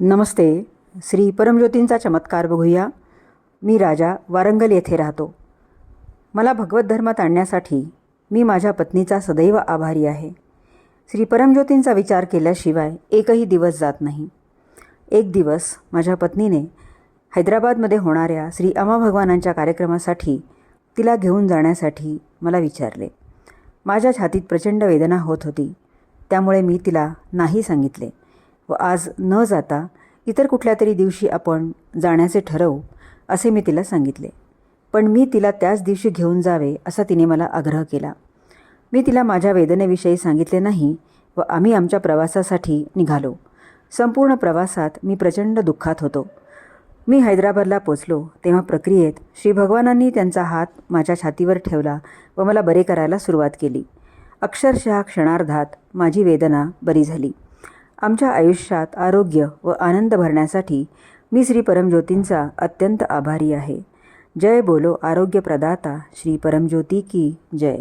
नमस्ते श्री परमज्योतींचा चमत्कार बघूया. मी राजा वारंगल येथे राहतो. मला भगवत धर्मात आणण्यासाठी मी माझ्या पत्नीचा सदैव आभारी आहे. श्री परमज्योतींचा विचार केल्याशिवाय एकही दिवस जात नाही. एक दिवस माझ्या पत्नीने हैदराबादमध्ये होणाऱ्या श्री अमा भगवानांच्या कार्यक्रमासाठी तिला घेऊन जाण्यासाठी मला विचारले. माझ्या छातीत प्रचंड वेदना होत होती. त्यामुळे मी तिला नाही सांगितले. व आज न जाता इतर कुठल्या तरी दिवशी आपण जाण्याचे ठरवू असे मी तिला सांगितले. पण मी तिला त्याच दिवशी घेऊन जावे असा तिने मला आग्रह केला. मी तिला माझ्या वेदनेविषयी सांगितले नाही व आम्ही आमच्या प्रवासासाठी निघालो. संपूर्ण प्रवासात मी प्रचंड दुःखात होतो. मी हैदराबादला पोचलो तेव्हा प्रक्रियेत श्री भगवानांनी त्यांचा हात माझ्या छातीवर ठेवला व मला बरे करायला सुरुवात केली. अक्षरशः क्षणार्धात माझी वेदना बरी झाली. आमच्या आयुष्यात आरोग्य व आनंद भरण्यासाठी मी श्री परमज्योतींचा अत्यंत आभारी आहे. जय बोलो आरोग्य प्रदाता श्री परमज्योती की जय.